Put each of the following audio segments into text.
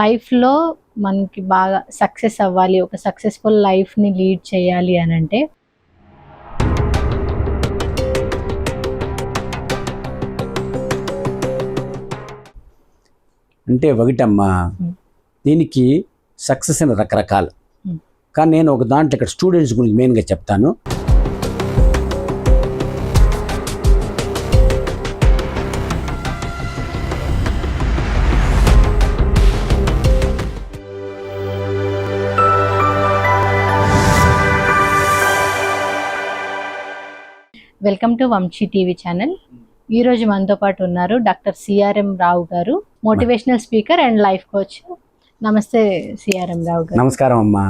లైఫ్లో మనకి బాగా సక్సెస్ అవ్వాలి ఒక సక్సెస్ఫుల్ లైఫ్ని లీడ్ చేయాలి అని అంటే అంటే ఒకటమ్మా. దీనికి సక్సెస్ అని రకరకాలు. కానీ నేను ఒక దాంట్లో ఇక్కడ స్టూడెంట్స్ గురించి మెయిన్గా చెప్తాను welcome to Vamshi TV channel. ఈ రోజు మనతో పాటు ఉన్నారు doctor CRM Rao garu motivational speaker and life coach. నమస్తే సిఆర్ఎం రావు గారు. నమస్కారం అమ్మా.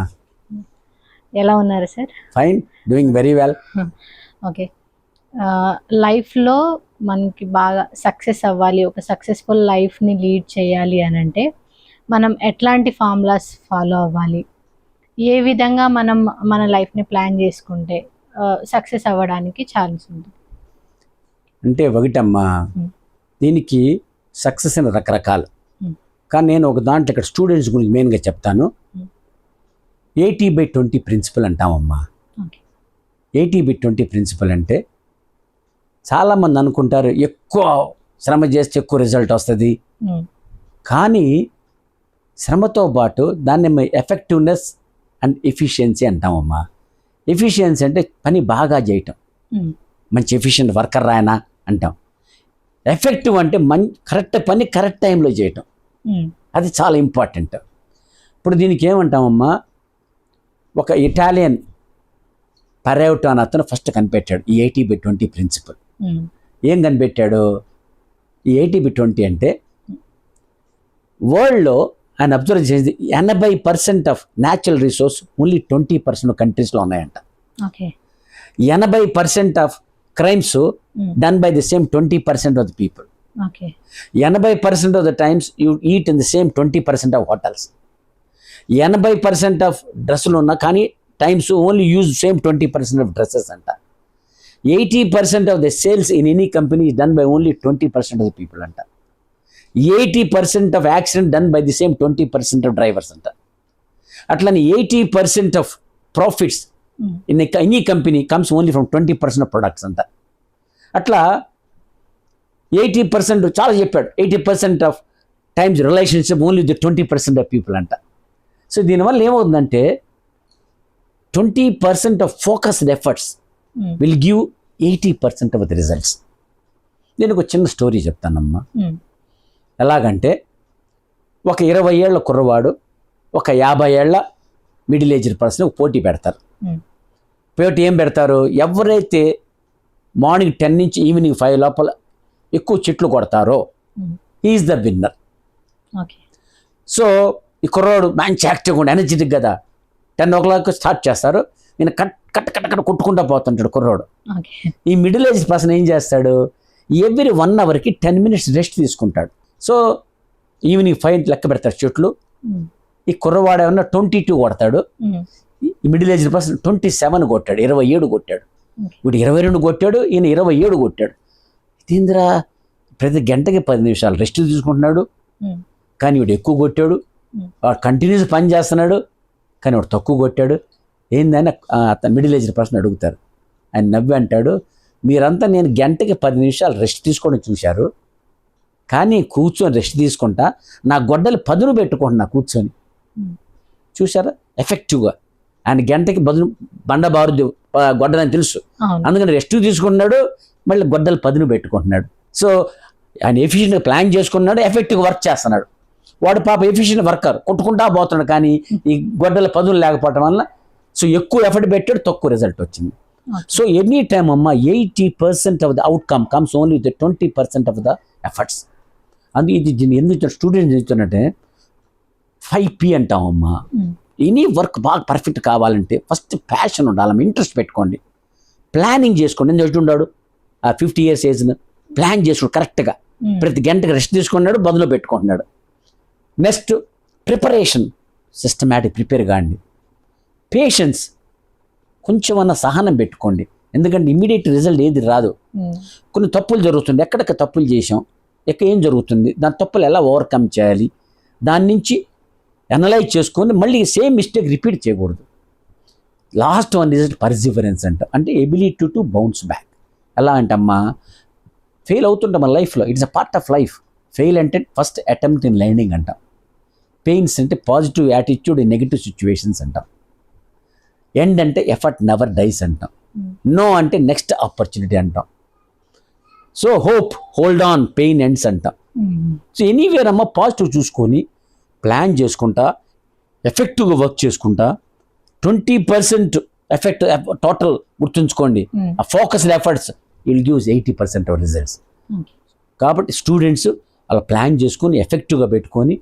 ఎలా ఉన్నారు sir? Fine doing very well okay లైఫ్లో మనకి బాగా సక్సెస్ అవ్వాలి ఒక సక్సెస్ఫుల్ లైఫ్ని లీడ్ చేయాలి అని అంటే మనం ఎట్లాంటి ఫార్ములాస్ ఫాలో అవ్వాలి? ఏ విధంగా మనం మన లైఫ్ని ప్లాన్ చేసుకుంటే సక్సెస్ అవ్వడానికి ఛాన్స్ ఉంది. అంటే ఒకటమ్మా. దీనికి సక్సెస్ అని రకరకాలు. కానీ నేను ఒక దాంట్లో ఇక్కడ స్టూడెంట్స్ గురించి మెయిన్గా చెప్తాను. ఎయిటీ బై ట్వంటీ ప్రిన్సిపల్ అంటామమ్మా ఎయిటీ బై ట్వంటీ ప్రిన్సిపల్ అంటే చాలామంది అనుకుంటారు ఎక్కువ శ్రమ చేస్తే ఎక్కువ రిజల్ట్ వస్తుంది. కానీ శ్రమతో పాటు దాన్ని ఎఫెక్టివ్నెస్ అండ్ ఎఫిషియన్సీ అంటామమ్మా ఎఫిషియన్సీ అంటే పని బాగా చేయటం మంచి ఎఫిషియెంట్ వర్కర్ రాయనా అంటాం. ఎఫెక్టివ్ అంటే మం కరెక్ట్ పని కరెక్ట్ టైంలో చేయటం అది చాలా ఇంపార్టెంట్ ఇప్పుడు దీనికి ఏమంటామమ్మా? ఒక ఇటాలియన్ పరేవటో అని అతను ఫస్ట్ కనిపెట్టాడు. ఈ ఎయిటీ బై ట్వంటీ ప్రిన్సిపల్ ఏం కనిపెట్టాడు? ఈ ఎయిటీ బై ట్వంటీ అంటే వరల్డ్లో ఆయన అబ్జర్వ్ చేసి ఎనభై percent of natural resource only twenty percent కంట్రీస్లో ఉన్నాయంట. ఎనభై percent of crimes done by the same twenty percent of the people ఎనభై percent of the times you eat in the same twenty percent of hotels ఎనభై percent of డ్రెస్సులు ఉన్నా కానీ times only use same twenty percent of dresses అంట. Eighty percent of the sales in any company done by only twenty percent of the people అంట. Eighty percent of accident done by the same twenty percent of drivers అంట. అట్లని eighty percent of profits in any company comes only from twenty percent of products అంట. అట్లా eighty percent చాలా చెప్పాడు. Eighty percent of times relationship only the twenty percent of people అంట. So దీనివల్ల ఏమవుతుందంటే twenty percent of focused efforts will give eighty percent of the results నేను ఒక చిన్న స్టోరీ చెప్తానమ్మా. ఎలాగంటే ఒక ఇరవై ఏళ్ళ కుర్రవాడు ఒక యాభై ఏళ్ళ మిడిల్ ఏజ్డ్ పర్సన్ పోటీ పెడతారు. పోటీ ఏం పెడతారు? ఎవరైతే మార్నింగ్ టెన్ నుంచి ఈవినింగ్ ఫైవ్ లోపల ఎక్కువ చెట్లు కొడతారో ఈజ్ ద విన్నర్ సో ఈ కుర్రోడు మంచి యాక్టివ్గా ఉండి ఎనర్జెటిక్ కదా. టెన్ ఓ క్లాక్ స్టార్ట్ చేస్తారు. నేను కట్ కట్ కట్ కట్ కొట్టుకుంటూ పోతుంటాడు కుర్రోడు ఈ మిడిల్ ఏజ్ పర్సన్ ఏం చేస్తాడు? ఎవ్రీ వన్ అవర్కి టెన్ మినిట్స్ రెస్ట్ తీసుకుంటాడు. సో ఈవినింగ్ ఫైవ్ లెక్క పెడతాడు చెట్లు. ఈ కుర్రవాడు ఏమన్నా ట్వంటీ టూ కొడతాడు ఈ middle age person twenty seven కొట్టాడు ఇరవై ఏడు కొట్టాడు. వీడు ఇరవై రెండు కొట్టాడు ఈయన ఇరవై ఏడు కొట్టాడు. ఇదేందిరా? ప్రతి గంటకి పది నిమిషాలు రెస్ట్ తీసుకుంటున్నాడు. కానీ వీడు ఎక్కువ కొట్టాడు. వాడు కంటిన్యూస్ పని చేస్తున్నాడు. కానీ వాడు తక్కువ కొట్టాడు. ఏందని అతను మిడిల్ ఏజ్ పర్సన్ అడుగుతారు. ఆయన నవ్వి అంటాడు మీరంతా నేను గంటకి పది నిమిషాలు రెస్ట్ తీసుకోవడం చూశారు. కానీ కూర్చొని రెస్ట్ తీసుకుంటా నా గొడ్డలు పదును పెట్టుకుంటున్నా కూర్చొని. చూసారా ఎఫెక్టివ్గా. ఆయన గంటకి బదులు బండ బారుద్ది గొడ్డలని తెలుసు. అందుకని రెస్ట్ తీసుకున్నాడు మళ్ళీ గొడ్డలు పదును పెట్టుకుంటున్నాడు. సో ఆయన ఎఫిషియెంట్గా ప్లాన్ చేసుకున్నాడు ఎఫెక్టివ్గా వర్క్ చేస్తున్నాడు. వాడు పాప ఎఫిషియెంట్ వర్కర్ కొట్టుకుంటా పోతున్నాడు కానీ ఈ గొడ్డల పదులు లేకపోవడం వల్ల సో ఎక్కువ ఎఫర్ట్ పెట్టాడు తక్కువ రిజల్ట్ వచ్చింది. సో ఎనీ టైమ్ అమ్మ eighty percent of the outcome comes only with twenty percent of the efforts. అందుకే ఇది దీన్ని ఎందుకు స్టూడెంట్స్ చెప్తున్నట్టే ఫైవ్ పి అంటాం అమ్మా ఎనీ వర్క్ బాగా పర్ఫెక్ట్ కావాలంటే ఫస్ట్ ప్యాషన్ ఉండాలి. ఇంట్రెస్ట్ పెట్టుకోండి. ప్లానింగ్ చేసుకోండి. నేను చెప్తున్నాడు ఆ ఫిఫ్టీ ఇయర్స్ ఏజ్ను ప్లాన్ చేసుకోండి కరెక్ట్గా ప్రతి గంటకి రెస్ట్ తీసుకున్నాడు బదులు పెట్టుకుంటున్నాడు. నెక్స్ట్ ప్రిపరేషన్ సిస్టమేటిక్ ప్రిపేర్ కాండి. పేషెన్స్ కొంచెమన్నా సహనం పెట్టుకోండి. ఎందుకంటే ఇమీడియట్ రిజల్ట్ ఏది రాదు. కొన్ని తప్పులు జరుగుతుంది ఎక్కడెక్కడ తప్పులు చేసాం ఎక్కడ ఏం జరుగుతుంది? దాని తప్పులు ఎలా ఓవర్కమ్ చేయాలి? దాని నుంచి అనలైజ్ చేసుకొని మళ్ళీ సేమ్ మిస్టేక్ రిపీట్ చేయకూడదు. లాస్ట్ వన్ ఇస్ పర్సివరెన్స్ అంట. అంటే ఎబిలిటీ టు బౌన్స్ బ్యాక్ ఎలా అంటే అమ్మా ఫెయిల్ అవుతుంటాం మన లైఫ్లో it's a part of life fail అంటే ఫస్ట్ అటెంప్ట్ ఇన్ లర్నింగ్ అంటాం. పెయిన్స్ అంటే positive attitude in negative situations అంటాం. ఎండ్ అంటే ఎఫర్ట్ నెవర్ డైస్ అంటాం. నో అంటే నెక్స్ట్ ఆపర్చునిటీ అంటాం. So hope hold on pain ends అంటాం. సో ఎనీవేర్ అమ్మ పాజిటివ్ చూసుకొని ప్లాన్ చేసుకుంటా ఎఫెక్టివ్గా వర్క్ చేసుకుంటా ట్వంటీ పర్సెంట్ ఎఫెక్ట్ టోటల్ గుర్తుంచుకోండి. ఆ focused efforts will gives eighty percent of results. కాబట్టి స్టూడెంట్స్ అలా ప్లాన్ చేసుకొని ఎఫెక్టివ్గా పెట్టుకొని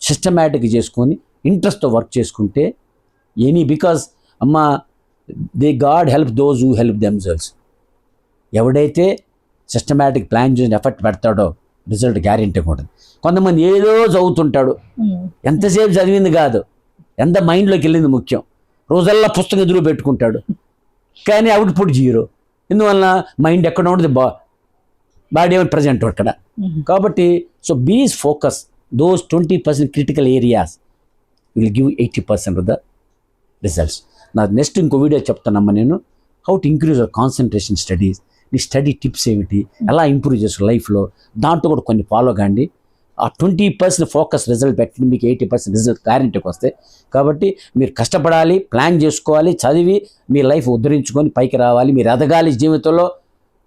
సిస్టమేటిక్గా చేసుకొని ఇంట్రెస్ట్తో వర్క్ చేసుకుంటే ఎనీ బికాస్ అమ్మ they god help those who help themselves ఎవడైతే సిస్టమేటిక్ ప్లాన్ చేసి ఎఫర్ట్ పెడతాడో రిజల్ట్ గ్యారెంటీగా ఉంటుంది కొంతమంది ఏదో చదువుతుంటాడు. ఎంతసేపు చదివింది కాదు. ఎంత మైండ్లోకి వెళ్ళింది ముఖ్యం. రోజల్లా పుస్తకం ఎదురు పెట్టుకుంటాడు. కానీ అవుట్పుట్ జీరో ఇందువల్ల మైండ్ ఎక్కడ ఉంటుంది బా బాడీ ప్రజెంట్ అక్కడ. కాబట్టి so please focus those twenty percent critical areas will give eighty percent of the results నా నెక్స్ట్ ఇంకో వీడియో చెప్తానమ్మా నేను. How to increase our concentration studies నీ స్టడీ టిప్స్ ఏమిటి? ఎలా ఇంప్రూవ్ చేసుకో లైఫ్లో? దాంట్లో కూడా కొన్ని ఫాలో కాండి. ఆ ట్వంటీ పర్సెంట్ ఫోకస్ రిజల్ట్ పెట్టి మీకు ఎయిటీ పర్సెంట్ రిజల్ట్ గ్యారెంటీకి వస్తాయి కాబట్టి మీరు కష్టపడాలి ప్లాన్ చేసుకోవాలి చదివి మీ లైఫ్ ఉద్ధరించుకొని పైకి రావాలి. మీరు ఎదగాలి జీవితంలో.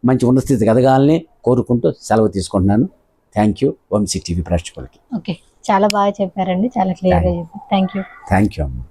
మంచి ఉన్నత స్థితికి ఎదగాలని కోరుకుంటూ సెలవు తీసుకుంటున్నాను. థ్యాంక్ యూ వంశీ టీవీ ప్రేక్షకులకి. ఓకే. చాలా బాగా చెప్పారండి. చాలా క్లియర్గా చెప్పారు. థ్యాంక్ యూ థ్యాంక్ యూ అమ్మ.